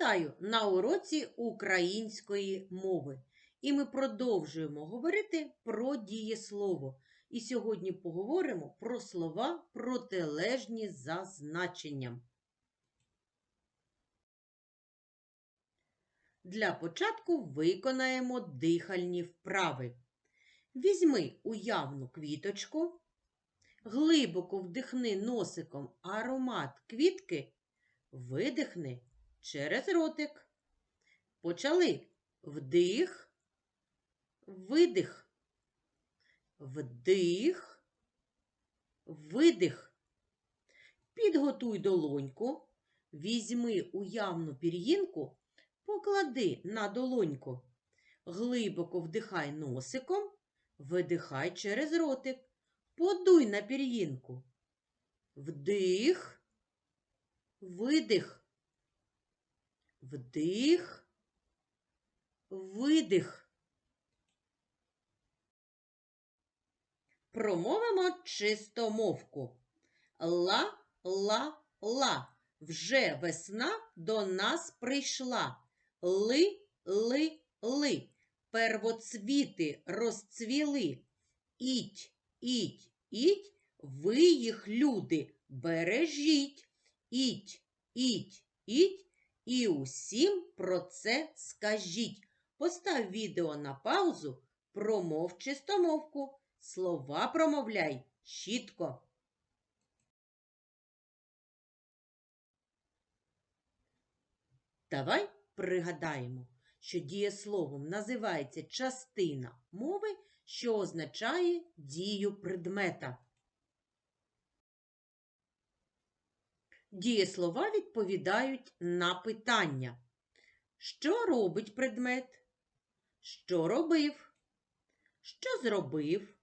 Вітаю на уроці української мови. І ми продовжуємо говорити про дієслово. І сьогодні поговоримо про слова протилежні за значенням. Для початку виконаємо дихальні вправи. Візьми уявну квіточку, глибоко вдихни носиком аромат квітки, видихни через ротик. Почали. Вдих, видих, вдих, видих. Підготуй долоньку, візьми уявну пір'їнку, поклади на долоньку. Глибоко вдихай носиком, видихай через ротик. Подуй на пір'їнку. Вдих, видих. Вдих, видих. Промовимо чистомовку. Ла-ла-ла. Вже весна до нас прийшла. Ли-ли-ли. Первоцвіти розцвіли. Іть, іть, іть, ви їх, люди, бережіть. Іть, іть, іть. І усім про це скажіть. Постав відео на паузу, промов чистомовку. Слова промовляй чітко. Давай пригадаємо, що дієсловом називається частина мови, що означає дію предмета. Дієслова відповідають на питання. Що робить предмет? Що робив? Що зробив?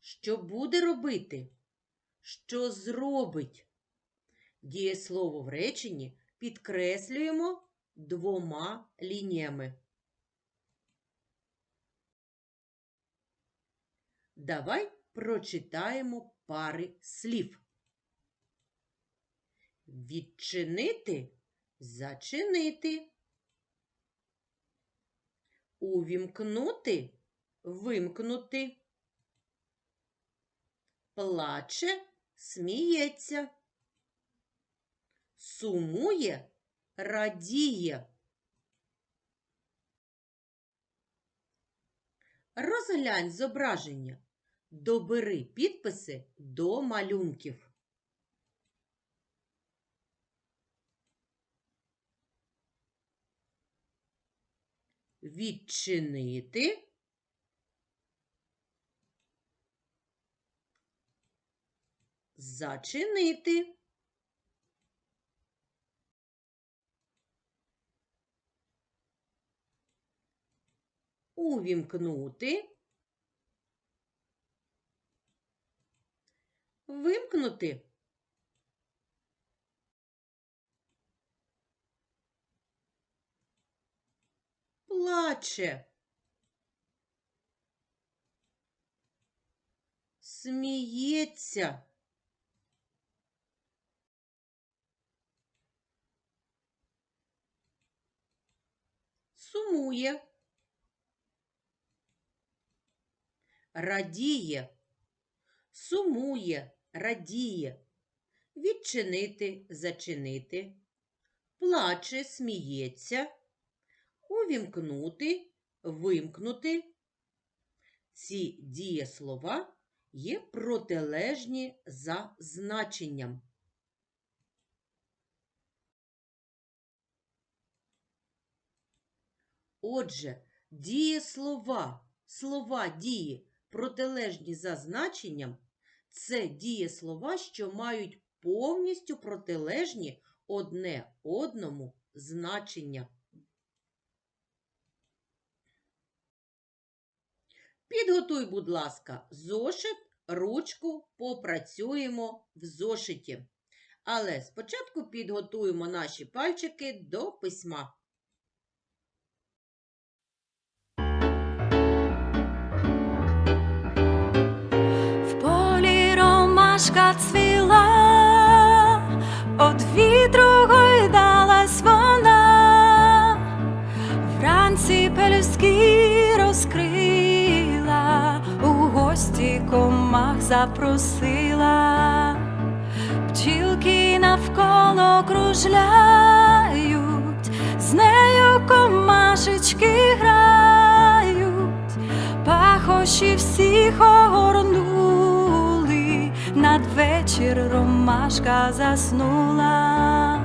Що буде робити? Що зробить? Дієслово в реченні підкреслюємо двома лініями. Давай прочитаємо пари слів. Відчинити зачинити. Увімкнути вимкнути. Плаче сміється. Сумує радіє. Розглянь зображення. Добери підписи до малюнків. Відчинити. Зачинити. Увімкнути. Вимкнути. Плаче. Сміється. Сумує. Радіє. Сумує, радіє. Відчинити, зачинити. Плаче, сміється увімкнути, вимкнути. Ці дієслова є протилежні за значенням. Отже, дієслова, слова дії протилежні за значенням це дієслова, що мають повністю протилежні одне одному значення. Підготуй, будь ласка, зошит, ручку, попрацюємо в зошиті. Але спочатку підготуємо наші пальчики до письма. В полі ромашка цвіла, від вітру гойдалась вона, вранці пелюстки. Комах запросила, бджілки навколо кружляють, з нею комашечки грають, пахощі всіх огорнули, надвечір ромашка заснула,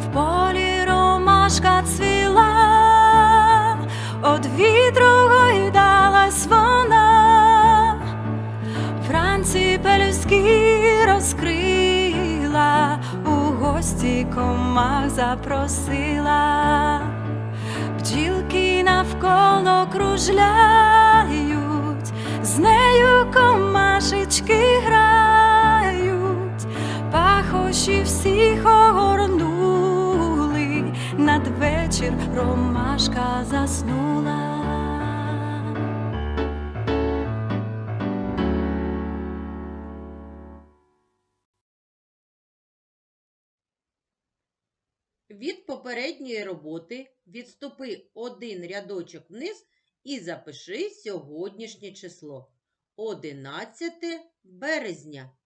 в полі ромашка цвіла, од вітру гойдалась вона, вранці розкрила, у гості комах запросила, бджілки навколо кружляють, з нею комашечки грають, пахощі всіх огорнули, надвечір ромашка заснула. Від попередньої роботи відступи один рядочок вниз і запиши сьогоднішнє число 11 березня.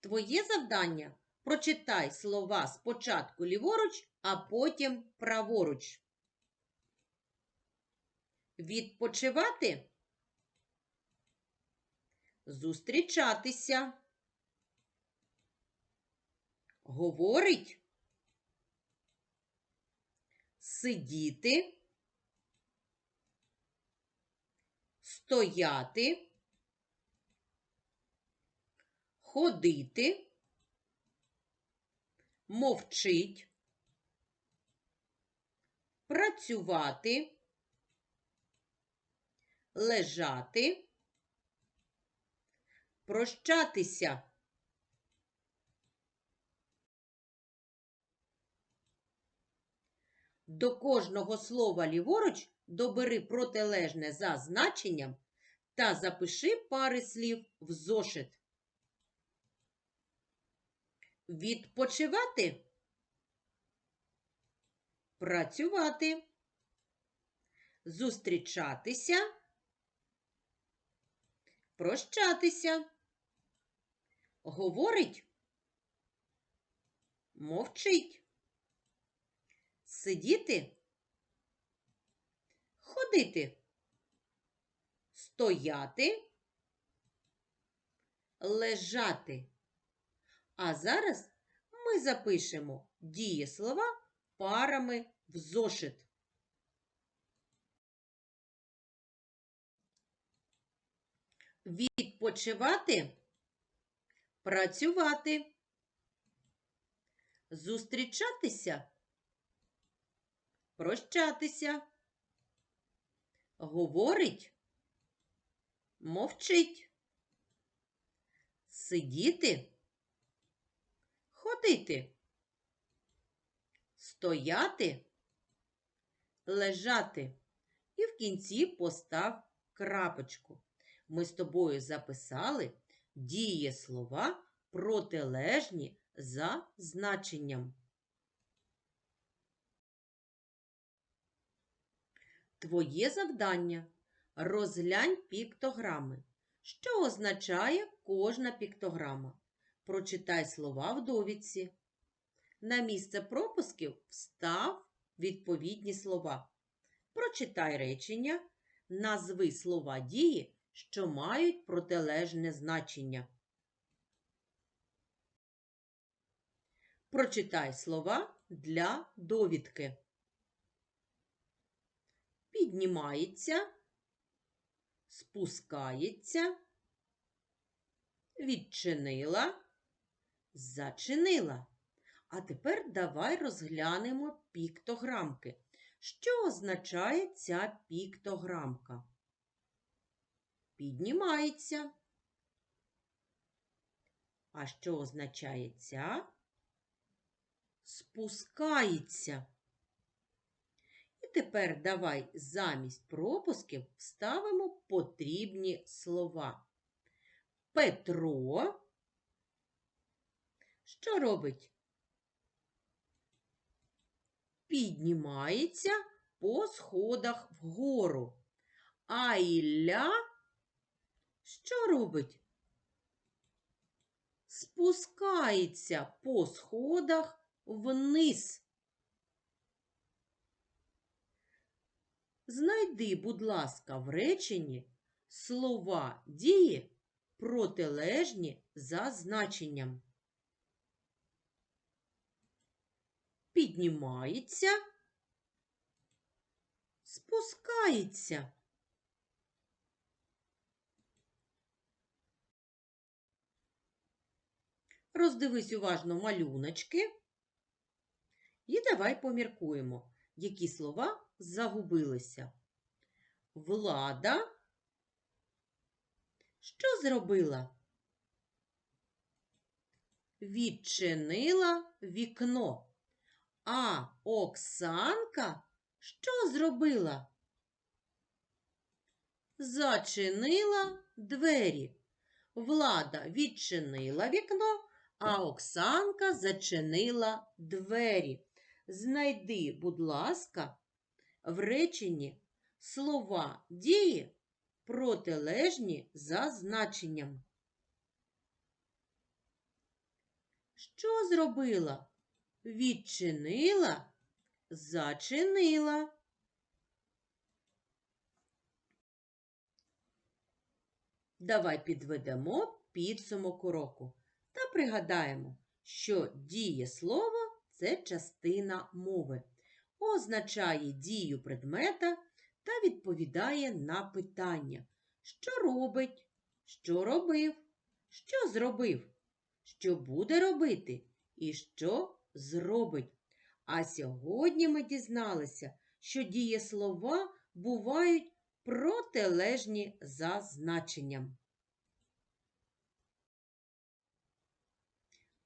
Твоє завдання прочитай слова спочатку ліворуч, а потім праворуч. Відпочивати зустрічатися. Говорить. Сидіти. Стояти. Ходити. Мовчить. Працювати. Лежати прощатися. До кожного слова ліворуч добери протилежне за значенням та запиши пари слів в зошит. Відпочивати. Працювати. Зустрічатися. Прощатися. Говорить. Мовчить. Сидіти. Ходити. Стояти. Лежати. А зараз ми запишемо дієслова парами в зошит. Відпочивати, працювати, зустрічатися, прощатися, говорить, мовчить, сидіти, ходити, стояти, лежати. І в кінці постав крапочку. Ми з тобою записали дієслова протилежні за значенням. Твоє завдання розглянь піктограми. Що означає кожна піктограма? Прочитай слова в довідці. На місце пропусків встав відповідні слова. Прочитай речення, назви слова дії що мають протилежне значення. Прочитай слова для довідки. Піднімається, спускається, відчинила, зачинила. А тепер давай розглянемо піктограмки. Що означає ця піктограмка? Піднімається. А що означає ця? Спускається. І тепер давай замість пропусків вставимо потрібні слова. Петро. Що робить? Піднімається по сходах вгору. А Ілля що робить? Спускається по сходах вниз. Знайди, будь ласка, в реченні слова дії протилежні за значенням. Піднімається, спускається. Роздивись уважно малюночки. І давай поміркуємо, які слова загубилися. Влада. Що зробила? Відчинила вікно. А Оксанка що зробила? Зачинила двері. Влада відчинила вікно, а Оксанка зачинила двері. Знайди, будь ласка, в реченні слова дії протилежні за значенням. Що зробила? Відчинила, зачинила. Давай підведемо підсумок уроку та пригадаємо, що дієслово – це частина мови, означає дію предмета та відповідає на питання, що робить, що робив, що зробив, що буде робити і що зробить. А сьогодні ми дізналися, що дієслова бувають протилежні за значенням.